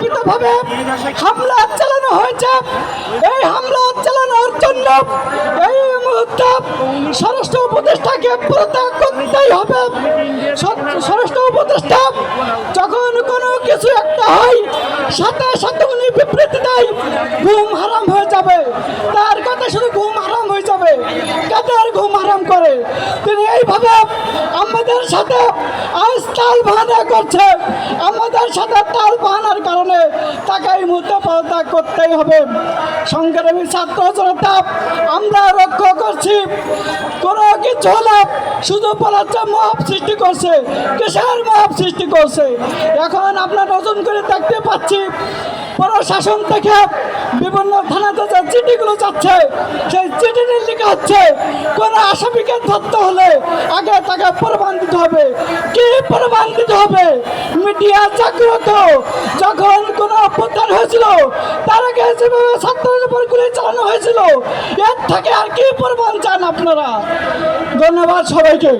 পরিকল্পিতভাবে হামলা চালানো হয়েছে। এই হামলা চালানোর জন্য এই মুহূর্তে স্বরাষ্ট্র উপদেষ্টাকে পদত্যাগ করতেই হবে। স্বরাষ্ট্র উপদেষ্টা যখন কোনো কিছু একটা হয়, সাথে সাথে উনি বিবৃতি দেয়, ঘুম হারাম হয়ে যাবে। তার কথা শুধু ঘুম হারাম হয়ে যাবে। কাদের ঘুম হারাম করে? তিনি এইভাবে আমাদের সাথে তাল বাহানা করছে। আমাদের সাথে তাল বাহানার কারণে তাকে এই মুহূর্তে পদত্যাগ করতেই হবে। সংগ্রামী ছাত্র জনতা, আমরা রক্ষা করছি, কোনো কিছু হলে শুধু বলাচ্ছে মহাব সৃষ্টি করছে, কিসের মহাব সৃষ্টি করছে? এখন আমরা নতুন করে দেখতে পাচ্ছি, প্রশাসন থেকে বিভিন্ন থানাতে যে চিঠিগুলো যাচ্ছে, সেই চিঠি লেখা হচ্ছে, কোনো আসামিকে ধরতে হলে আগে তাকে প্রমাণ দিতে হবে। কি প্রমাণ হবে। মিডিয়া জাগ্রত। যখন কোনো অভ্যুত্থান হয়েছিল, তার আগে যেভাবে ছাত্রদের উপর গুলি চালানো হয়েছিল, এর থেকে আর কি প্রমাণ চান আপনারা? ধন্যবাদ সবাইকে।